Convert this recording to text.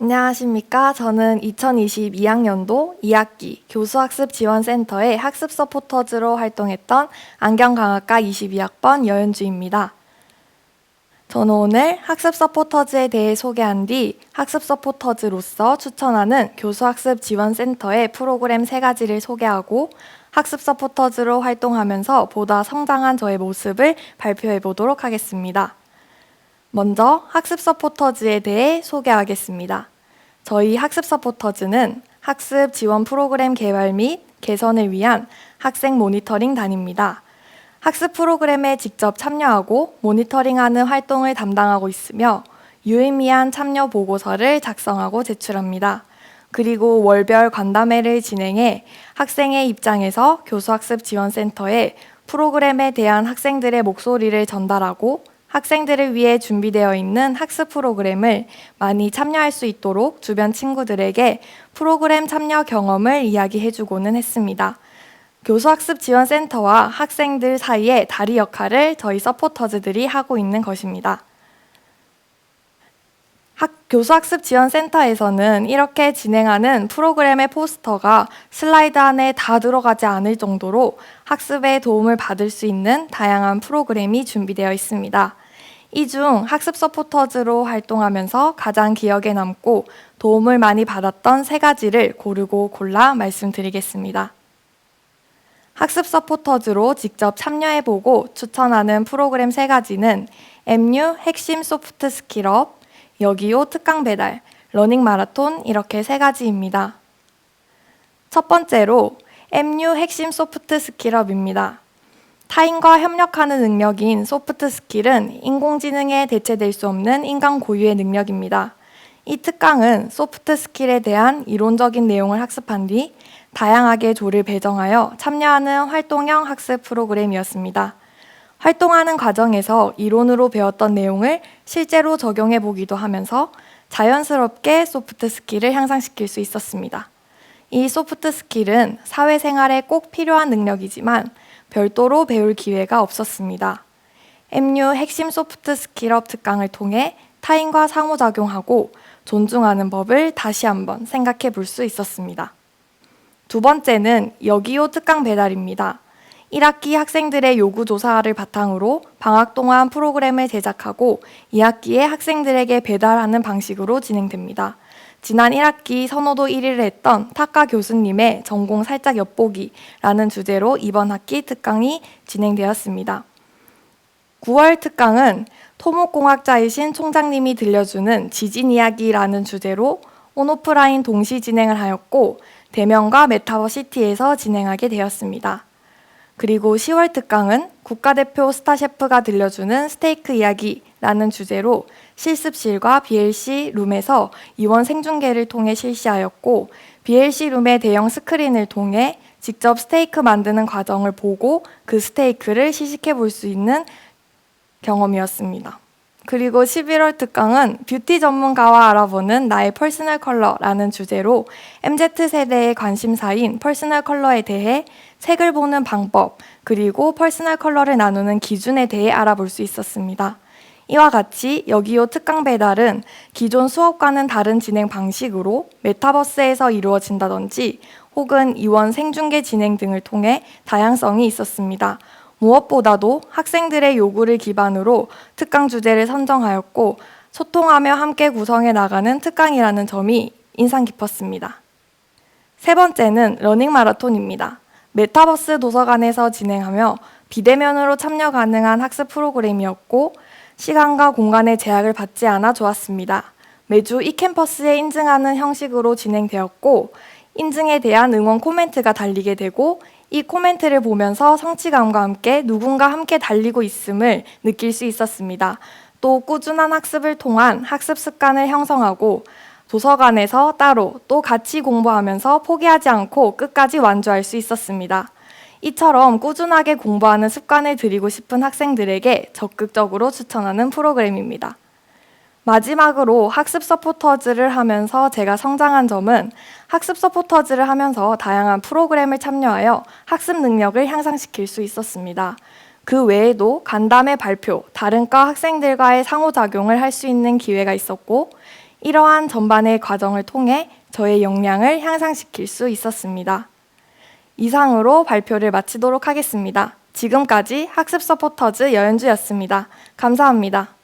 안녕하십니까. 저는 2022학년도 2학기 교수학습지원센터의 학습 서포터즈로 활동했던 안경강학과 22학번 여윤주입니다. 저는 오늘 학습 서포터즈에 대해 소개한 뒤 학습 서포터즈로서 추천하는 교수학습 지원센터의 프로그램 세 가지를 소개하고 학습 서포터즈로 활동하면서 보다 성장한 저의 모습을 발표해 보도록 하겠습니다. 먼저 학습 서포터즈에 대해 소개하겠습니다. 저희 학습 서포터즈는 학습 지원 프로그램 개발 및 개선을 위한 학생 모니터링 단입니다. 학습 프로그램에 직접 참여하고 모니터링하는 활동을 담당하고 있으며 유의미한 참여 보고서를 작성하고 제출합니다. 그리고 월별 관담회를 진행해 학생의 입장에서 교수학습 지원센터에 프로그램에 대한 학생들의 목소리를 전달하고 학생들을 위해 준비되어 있는 학습 프로그램을 많이 참여할 수 있도록 주변 친구들에게 프로그램 참여 경험을 이야기해주고는 했습니다. 교수학습지원센터와 학생들 사이의 다리 역할을 저희 서포터즈들이 하고 있는 것입니다. 학, 교수학습 지원센터에서는 이렇게 진행하는 프로그램의 포스터가 슬라이드 안에 다 들어가지 않을 정도로 학습에 도움을 받을 수 있는 다양한 프로그램이 준비되어 있습니다. 이 중 학습 서포터즈로 활동하면서 가장 기억에 남고 도움을 많이 받았던 세 가지를 고르고 골라 말씀드리겠습니다. 학습 서포터즈로 직접 참여해보고 추천하는 프로그램 세 가지는 MU 핵심 소프트 스킬업, 여기요 특강 배달, 러닝 마라톤 이렇게 세 가지입니다. 첫 번째로 MU 핵심 소프트 스킬업입니다. 타인과 협력하는 능력인 소프트 스킬은 인공지능에 대체될 수 없는 인간 고유의 능력입니다. 이 특강은 소프트 스킬에 대한 이론적인 내용을 학습한 뒤 다양하게 조를 배정하여 참여하는 활동형 학습 프로그램이었습니다. 활동하는 과정에서 이론으로 배웠던 내용을 실제로 적용해 보기도 하면서 자연스럽게 소프트 스킬을 향상시킬 수 있었습니다. 이 소프트 스킬은 사회생활에 꼭 필요한 능력이지만 별도로 배울 기회가 없었습니다. MU 핵심 소프트 스킬업 특강을 통해 타인과 상호작용하고 존중하는 법을 다시 한번 생각해 볼 수 있었습니다. 두 번째는 여기요 특강 배달입니다. 1학기 학생들의 요구 조사를 바탕으로 방학 동안 프로그램을 제작하고 2학기에 학생들에게 배달하는 방식으로 진행됩니다. 지난 1학기 선호도 1위를 했던 타카 교수님의 전공 살짝 엿보기라는 주제로 이번 학기 특강이 진행되었습니다. 9월 특강은 토목공학자이신 총장님이 들려주는 지진 이야기라는 주제로 온오프라인 동시 진행을 하였고 대면과 메타버시티에서 진행하게 되었습니다. 그리고 10월 특강은 국가대표 스타 셰프가 들려주는 스테이크 이야기라는 주제로 실습실과 BLC 룸에서 이원 생중계를 통해 실시하였고 BLC 룸의 대형 스크린을 통해 직접 스테이크 만드는 과정을 보고 그 스테이크를 시식해 볼 수 있는 경험이었습니다. 그리고 11월 특강은 뷰티 전문가와 알아보는 나의 퍼스널 컬러라는 주제로 MZ세대의 관심사인 퍼스널 컬러에 대해 색을 보는 방법, 그리고 퍼스널 컬러를 나누는 기준에 대해 알아볼 수 있었습니다. 이와 같이 여기요 특강 배달은 기존 수업과는 다른 진행 방식으로 메타버스에서 이루어진다든지 혹은 이원 생중계 진행 등을 통해 다양성이 있었습니다. 무엇보다도 학생들의 요구를 기반으로 특강 주제를 선정하였고 소통하며 함께 구성해 나가는 특강이라는 점이 인상 깊었습니다. 세 번째는 러닝 마라톤입니다. 메타버스 도서관에서 진행하며 비대면으로 참여 가능한 학습 프로그램이었고 시간과 공간의 제약을 받지 않아 좋았습니다. 매주 이 캠퍼스에 인증하는 형식으로 진행되었고 인증에 대한 응원 코멘트가 달리게 되고 이 코멘트를 보면서 성취감과 함께 누군가 함께 달리고 있음을 느낄 수 있었습니다. 또 꾸준한 학습을 통한 학습 습관을 형성하고 도서관에서 따로 또 같이 공부하면서 포기하지 않고 끝까지 완주할 수 있었습니다. 이처럼 꾸준하게 공부하는 습관을 들이고 싶은 학생들에게 적극적으로 추천하는 프로그램입니다. 마지막으로 학습 서포터즈를 하면서 제가 성장한 점은 학습 서포터즈를 하면서 다양한 프로그램을 참여하여 학습 능력을 향상시킬 수 있었습니다. 그 외에도 간담회 발표, 다른 과 학생들과의 상호작용을 할 수 있는 기회가 있었고, 이러한 전반의 과정을 통해 저의 역량을 향상시킬 수 있었습니다. 이상으로 발표를 마치도록 하겠습니다. 지금까지 학습 서포터즈 여현주였습니다. 감사합니다.